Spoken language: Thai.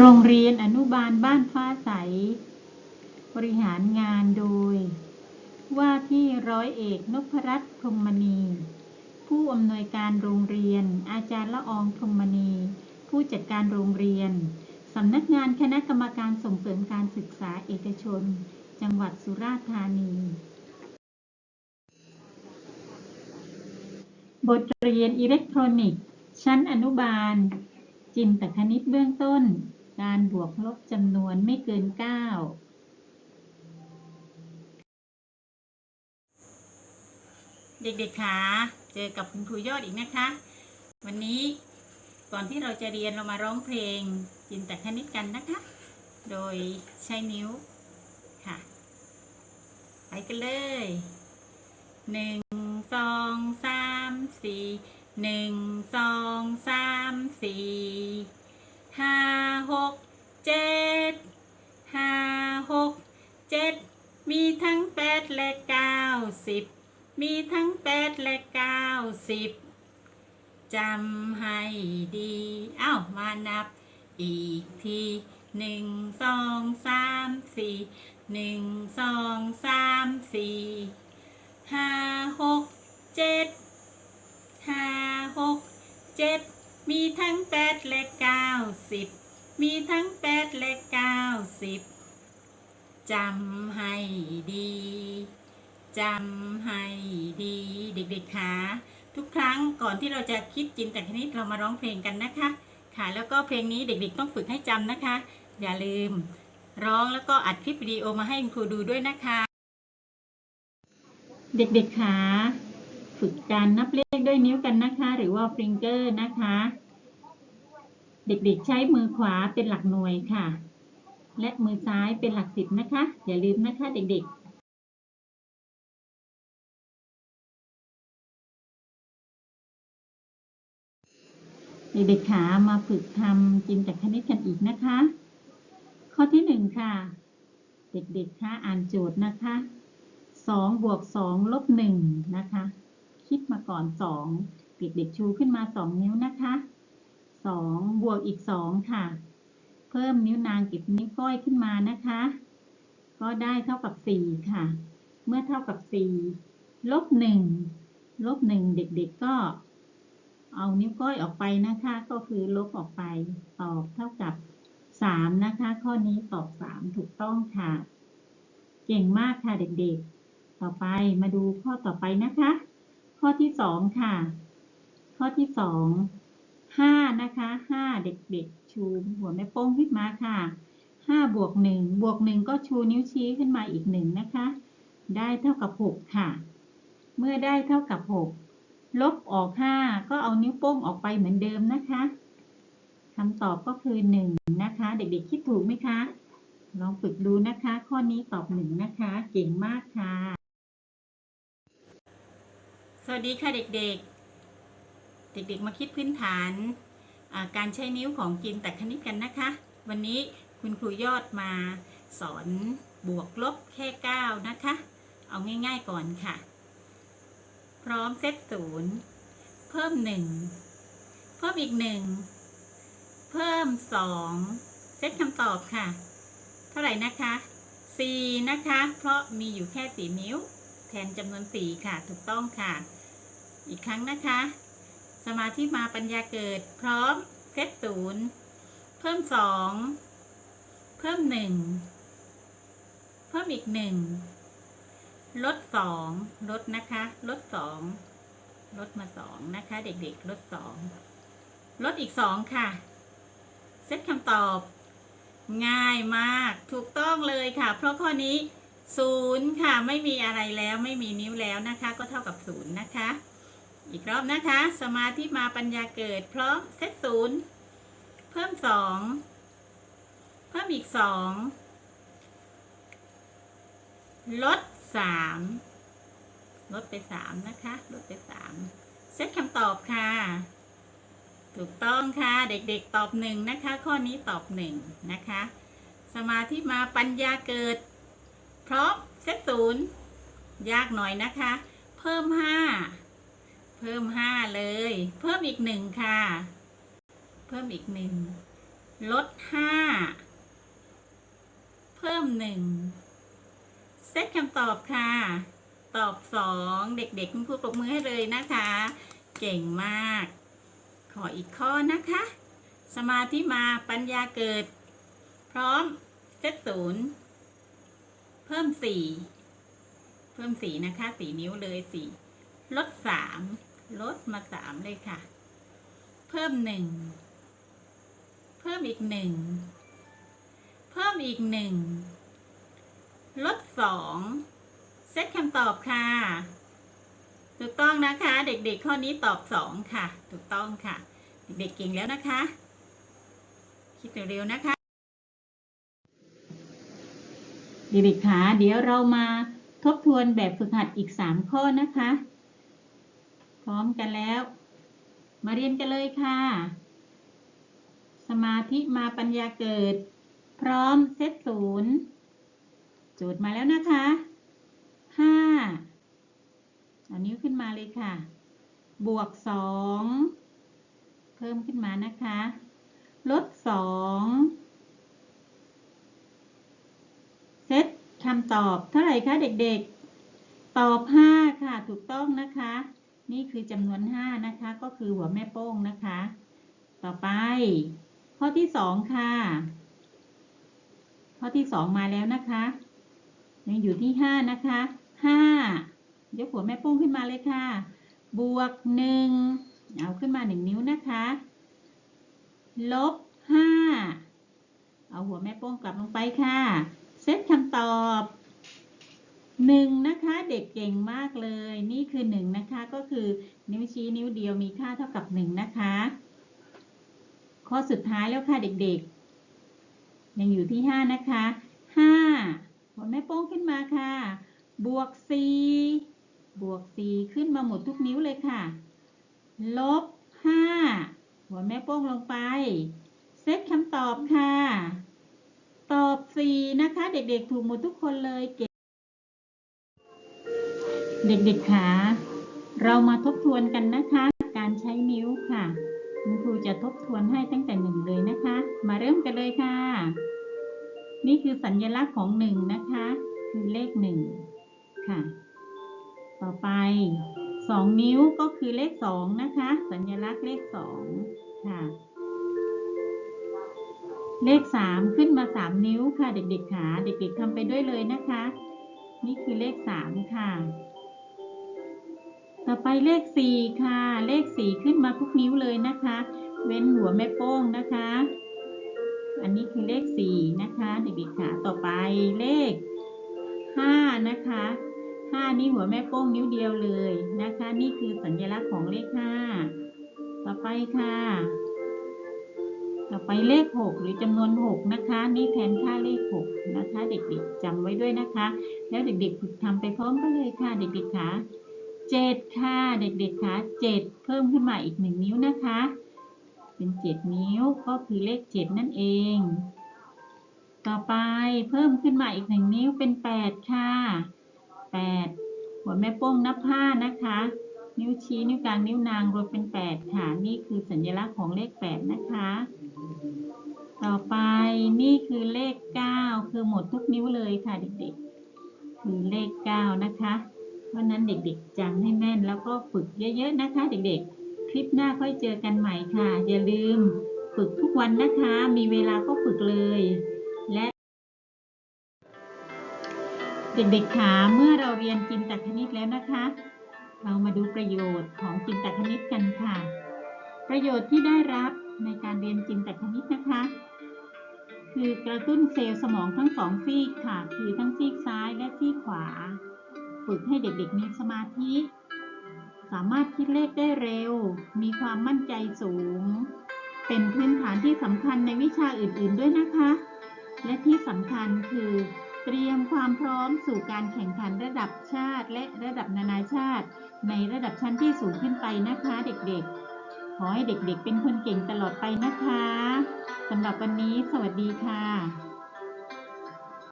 โรงเรียนอนุบาลบ้านฟ้าใส บริหารงานโดย ว่าที่ร้อยเอกนพรัตน์พรหมณี ผู้อำนวยการโรงเรียน อาจารย์ละอองพรหมณี ผู้จัดการโรงเรียน สำนักงานคณะกรรมการส่งเสริมการศึกษาเอกชน จังหวัดสุราษฎร์ธานี บทเรียนอิเล็กทรอนิกส์ ชั้นอนุบาลจินตคณิตเบื้องต้น การบวกลบจำนวนไม่เกิน 9 เด็กๆคะเจอกับคุณครูยอดอีกนะคะ วันนี้ก่อนที่เราจะเรียนเรามาร้องเพลงจินตคณิตกันนะคะ โดยใช้นิ้วค่ะ ไปกันเลยหนึ่งสองสามสี่หนึ่งสองสามสี่ ห้าหกเจ็ดห้าหกเจ็ดมีทั้งแปดและเก้าสิบมีทั้งแปดและเก้าสิบจำให้ดีเอ้ามานับอีกทีหนึ่งสองสามสี่หนึ่งสองสามสี่ห้าหกเจ็ดห้าหกเจ็ด มีทั้งแปดและเก้าสิบมีทั้งแปดและเก้าสิบจำให้ดีจำให้ดีเด็กๆคะทุกครั้งก่อนที่เราจะคิดจินตคณิตเรามาร้องเพลงกันนะคะ ค่ะ แล้วก็เพลงนี้เด็กๆต้องฝึกให้จำนะคะ อย่าลืม ร้องแล้วก็อัดคลิปวิดีโอมาให้คุณครูดูด้วยนะคะ เด็กๆคะ ฝึกการนับเลขด้วยนิ้วกันนะคะ หรือว่าฟิงเกอร์นะคะ เด็กๆใช้มือขวาเป็นหลักหน่วยค่ะ และมือซ้ายเป็นหลักสิบนะคะ อย่าลืมนะคะเด็กๆเด็กๆขามาฝึกทำจินตคณิตกันอีกนะคะ ข้อที่หนึ่งค่ะ เด็กๆคะอ่านโจทย์นะคะสองบวกสองลบหนึ่งนะคะ คิดมาก่อนสองเด็กๆชูขึ้นมาสองนิ้วนะคะสองบวกอีกสองค่ะ เพิ่มนิ้วนางกับนิ้วก้อยขึ้นมานะคะ ก็ได้เท่ากับสี่ค่ะ เมื่อเท่ากับสี่ลบหนึ่งลบหนึ่งเด็กๆก็ เอานิ้วก้อยออกไปนะคะ ก็คือลบออกไป ตอบเท่ากับสามนะคะ ข้อนี้ตอบสามถูกต้องค่ะ เก่งมากค่ะเด็กๆต่อไปมาดูข้อต่อไปนะคะ ข้อที่สองค่ะ ข้อที่สองห้านะคะห้าเด็กๆ ชูหัวแม่โป้งขึ้นมาค่ะห้าบวกหนึ่งบวกหนึ่งก็ชูนิ้วชี้ขึ้นมาอีกหนึ่งนะคะ ได้เท่ากับหกค่ะ เมื่อได้เท่ากับหกลบออกห้าก็เอานิ้วโป้งออกไปเหมือนเดิมนะคะคำตอบก็คือหนึ่งนะคะ เด็กๆคิดถูกไหมคะ ลองฝึกดูนะคะ ข้อนี้ตอบหนึ่งนะคะ เก่งมากค่ะ สวัสดีค่ะเด็กๆ เด็กๆ มาคิดพื้นฐานการใช้นิ้วของจินแต่คณิตกันนะคะ วันนี้คุณครูยอดมาสอนบวกลบแค่ 9 นะคะ เอาง่ายๆก่อนค่ะ พร้อมเซตศูนย์เพิ่มหนึ่งเพิ่มอีกหนึ่งเพิ่มสองเซตคำตอบค่ะ เท่าไหร่นะคะสีนะคะ เพราะมีอยู่แค่สีนิ้วแทนจำนวนสีค่ะ ถูกต้องค่ะ อีกครั้งนะคะ สมาธิมาปัญญาเกิด พร้อมเซตศูนย์เพิ่มสองเพิ่มหนึ่งเพิ่มอีกหนึ่งลดสองลดนะคะ ลดสองลดมาสองนะคะ เด็กๆ ลดสองลดอีกสองค่ะ เซตคำตอบ ง่ายมากถูกต้องเลยค่ะ เพราะข้อนี้ศูนย์ค่ะ ไม่มีอะไรแล้วไม่มีนิ้วแล้วนะคะ ก็เท่ากับศูนย์นะคะ อีกรอบนะคะ สมาธิมาปัญญาเกิด พร้อมเซตศูนย์เพิ่มสองเพิ่มอีกสองลดสามลดไปสามนะคะ ลดไปสามเซตคำตอบค่ะ ถูกต้องค่ะ เด็กๆตอบหนึ่งนะคะ ข้อนี้ตอบหนึ่งนะคะ สมาธิมาปัญญาเกิด พราะเซตศูนย์ยากหน่อยนะคะ เพิ่มห้า พิ่มห้าเลย เพิ่มอีกหนึ่งค่ะ เพิ่มอีกหนึ่งลดห้าเพิ่มหนึ่งเซตคำตอบค่ะ ตอบสองเด็กๆคุณครูปรบมือให้เลยนะคะ เก่งมาก ขออีกข้อนะคะ สมาธิมาปัญญาเกิด พร้อมเซตศูนย์เพิ่มสี่เพิ่มสี่นะคะสี่นิ้วเลยสี่ลดสาม ลดมาสามเลยค่ะ เพิ่มหนึ่ง เพิ่มอีกหนึ่ง เพิ่มอีกหนึ่ง ลดสองเซตคำตอบค่ะ ถูกต้องนะคะ เด็กๆ ข้อนี้ตอบสองค่ะ ถูกต้องค่ะ เด็กๆ เก่งแล้วนะคะ คิดเร็วๆ นะคะ เด็กๆคะเดี๋ยวเรามาทบทวนแบบฝึกหัดอีก 3 ข้อนะคะ พร้อมกันแล้ว มาเรียนกันเลยค่ะ สมาธิมาปัญญาเกิด พร้อมเซตศูนย์จทย์มาแล้วนะคะห้าเอานิ้วขึ้นมาเลยค่ะ บวกสองเพิ่มขึ้นมานะคะลดสองเซตคำตอบเท่าไหร่คะเด็กๆ ตอบ 5 ค่ะ ถูกต้องนะคะ นี่คือจำนวน 5 นะคะ ก็คือหัวแม่โป้งนะคะ ต่อไป ข้อที่ 2 ค่ะ ข้อที่ 2 มาแล้วนะคะยังอยู่ที่ 5 นะคะ 5 ยกหัวแม่โป้งขึ้นมาเลยค่ะ บวก 1 เอาขึ้นมา 1 นิ้วนะคะ ลบ 5 เอาหัวแม่โป้งกลับลงไปค่ะ เซตคำตอบ หนึ่งนะคะเด็กเก่งมากเลย นี่คือหนึ่งนะคะก็คือนิ้วชี้นิ้วเดียวมีค่าเท่ากับหนึ่งนะคะ ข้อสุดท้ายแล้วค่ะเด็กๆ ยังอยู่ที่ห้านะคะห้าหัวแม่โป้งขึ้นมาค่ะ บวกสี่บวกสี่ขึ้นมาหมดทุกนิ้วเลยค่ะ ลบห้าหัวแม่โป้งลงไป เซตคำตอบค่ะ ตอบ4นะคะ เด็กๆ ถูกหมดทุกคนเลยเก่ง เด็กๆคะเรามาทบทวนกันนะคะ การใช้นิ้วค่ะ คุณครูจะทบทวนให้ตั้งแต่หนึ่งเลยนะคะ มาเริ่มกันเลยค่ะ นี่คือสัญลักษณ์ของหนึ่งนะคะ คือเลขหนึ่งค่ะ ต่อไปสองนิ้วก็คือเลขสองนะคะ สัญลักษณ์เลขสองค่ะ เลขสามขึ้นมาสามนิ้วค่ะ เด็กๆขาเด็กๆทำไปด้วยเลยนะคะ นี่คือเลขสามค่ะ ต่อไปเลขสี่ค่ะ เลขสี่ขึ้นมาทุกนิ้วเลยนะคะ เว้นหัวแม่โป้งนะคะ อันนี้คือเลขสี่นะคะเด็กๆขาต่อไปเลขห้านะคะห้านี่หัวแม่โป้งนิ้วเดียวเลยนะคะ นี่คือสัญลักษณ์ของเลขห้าต่อไปค่ะ ต่อไปเลข 6 หรือจำนวน 6 นะคะ นี่แทนค่าเลข 6 นะคะ เด็กๆจำไว้ด้วยนะคะ แล้วเด็กๆฝึกทำไปพร้อมกันเลยค่ะเด็กๆค่ะ 7ค่ะเด็กๆค่ะ7เพิ่มขึ้นมาอีก1นิ้วนะคะ เป็น7นิ้วก็คือเลข7นั่นเอง ต่อไปเพิ่มขึ้นมาอีก1นิ้วเป็น8ค่ะ8หัวแม่โป้งนับ5นะคะ นิ้วชี้นิ้วกลางนิ้วนางรวมเป็น8ค่ะนี่คือสัญลักษณ์ของเลข8นะคะ ต่อไปนี่คือเลข9คือหมดทุกนิ้วเลยค่ะเด็กๆ คือเลข9นะคะ เพรานั้นเด็กๆจำให้แม่นแล้วก็ฝึกเยอะๆนะคะ เด็กๆ คลิปหน้าค่อยเจอกันใหม่ค่ะ อย่าลืมฝึกทุกวันนะคะ มีเวลาก็ฝึกเลย และ เด็กๆขาเมื่อเราเรียนจินตคณิตแล้วนะคะ เรามาดูประโยชน์ของจินตคณิตกันค่ะ ประโยชน์ที่ได้รับในการเรียนจินตคณิตนะคะ คือกระตุ้นเซลล์สมองทั้งสองซีกค่ะ คือทั้งซีกซ้ายและซีกขวา ฝึกให้เด็กๆมีสมาธิ สามารถคิดเลขได้เร็ว มีความมั่นใจสูง เป็นพื้นฐานที่สำคัญในวิชาอื่นๆด้วยนะคะ และที่สำคัญคือเตรียมความพร้อมสู่การแข่งขันระดับชาติและระดับนานาชาติ ในระดับชั้นที่สูงขึ้นไปนะคะเด็กๆ ขอให้เด็กๆ เป็นคนเก่งตลอดไปนะคะสำหรับวันนี้สวัสดีค่ะ